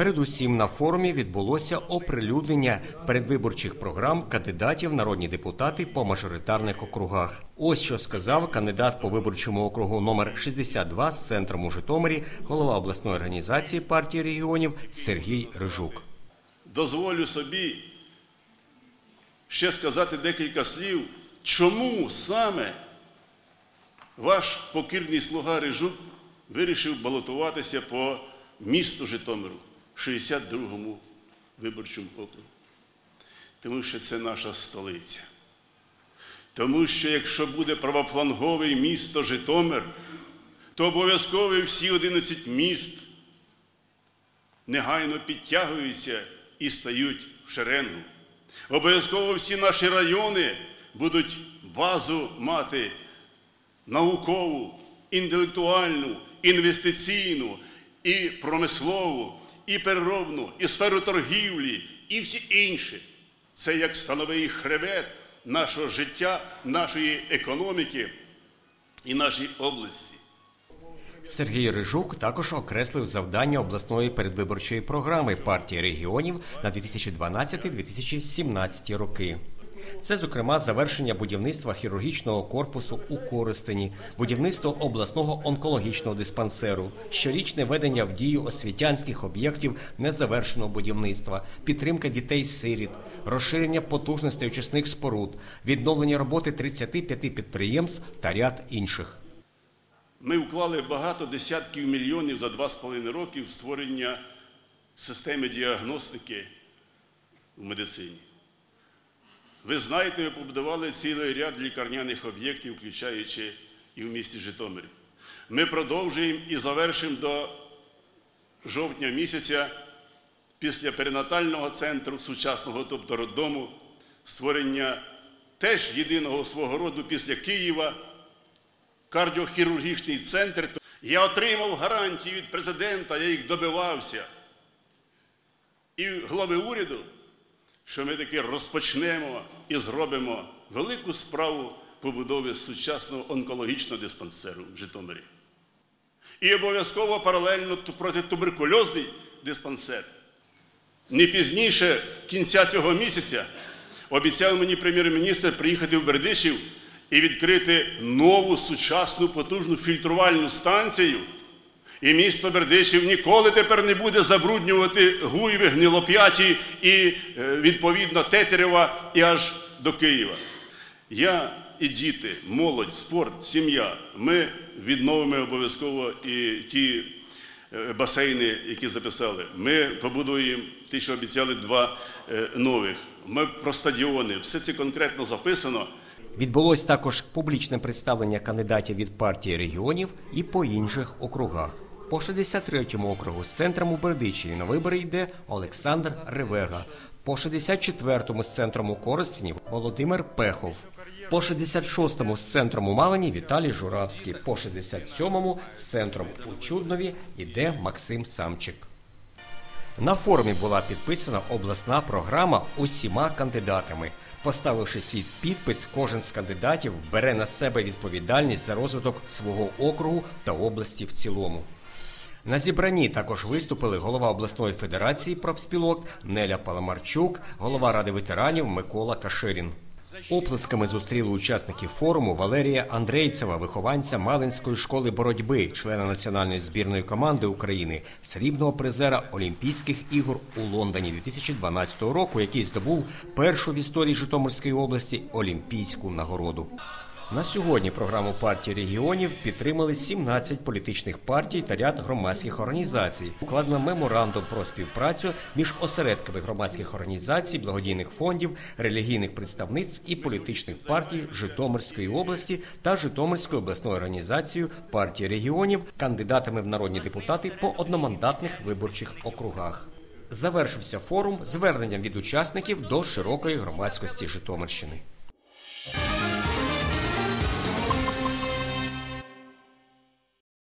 Передусім на форумі відбулося оприлюднення передвиборчих програм кандидатів народні депутати по мажоритарних округах. Ось що сказав кандидат по виборчому округу номер 62 з центром у Житомирі, голова обласної організації партії регіонів Сергій Рижук. дозволю собі ще сказати декілька слів, чому саме ваш покірний слуга Рижук вирішив балотуватися по місту Житомиру, 62-му виборчому округу. Тому що це наша столиця. Тому що якщо буде правофланговий місто Житомир, то обов'язково всі 11 міст негайно підтягуються і стають в шеренгу. Обов'язково всі наші райони будуть базу мати наукову, інтелектуальну, інвестиційну, і промислову, і переробну, і сферу торгівлі, і всі інші. Це як становий хребет нашого життя, нашої економіки і нашій області. Сергій Рижук також окреслив завдання обласної передвиборчої програми партії регіонів на 2012-2017 роки. Це, зокрема, завершення будівництва хірургічного корпусу у Коростені, будівництво обласного онкологічного диспансеру, щорічне ведення в дію освітянських об'єктів незавершеного будівництва, підтримка дітей-сиріт, розширення потужностей очисних споруд, відновлення роботи 35 підприємств та ряд інших. Ми вклали багато десятків мільйонів за два з половиною роки в створення системи діагностики в медицині. Ви знаєте, ми побудували цілий ряд лікарняних об'єктів, включаючи і в місті Житомирі. Ми продовжуємо і завершимо до жовтня місяця після перинатального центру сучасного, тобто роддому, створення теж єдиного свого роду після Києва кардіохірургічний центр. Я отримав гарантії від президента, я їх добивався. І глави уряду, що ми таки розпочнемо і зробимо велику справу побудови сучасного онкологічного диспансеру в Житомирі. І обов'язково паралельно протитуберкульозний диспансер. Не пізніше кінця цього місяця обіцяв мені прем'єр-міністр приїхати в Бердичів і відкрити нову сучасну потужну фільтрувальну станцію. І місто Бердичів ніколи тепер не буде забруднювати гуйви, гнилоп'яті і, е, відповідно, Тетерева і аж до Києва. Я і діти, молодь, спорт, сім'я. Ми відновимо обов'язково і ті е, басейни, які записали. Ми побудуємо ті, що обіцяли, два е, нових. Ми про стадіони. Все це конкретно записано. Відбулось також публічне представлення кандидатів від партії регіонів і по інших округах. По 63-му округу з центром у Бердичеві на вибори йде Олександр Ревега. По 64-му з центром у Коростені Володимир Пехов. По 66-му з центром у Малині Віталій Журавський. По 67-му з центром у Чуднові йде Максим Самчик. На форумі була підписана обласна програма усіма кандидатами. Поставивши свій підпис, кожен з кандидатів бере на себе відповідальність за розвиток свого округу та області в цілому. На зібранні також виступили голова обласної федерації профспілок Неля Паламарчук, голова ради ветеранів Микола Каширін. Оплесками зустріли учасників форуму Валерія Андрейцева, вихованця Малинської школи боротьби, члена національної збірної команди України, срібного призера Олімпійських ігор у Лондоні 2012 року, який здобув першу в історії Житомирської області олімпійську нагороду. На сьогодні програму партії регіонів підтримали 17 політичних партій та ряд громадських організацій. Укладено меморандум про співпрацю між осередками громадських організацій, благодійних фондів, релігійних представництв і політичних партій Житомирської області та Житомирською обласною організацією партії регіонів, кандидатами в народні депутати по одномандатних виборчих округах. Завершився форум зверненням від учасників до широкої громадськості Житомирщини.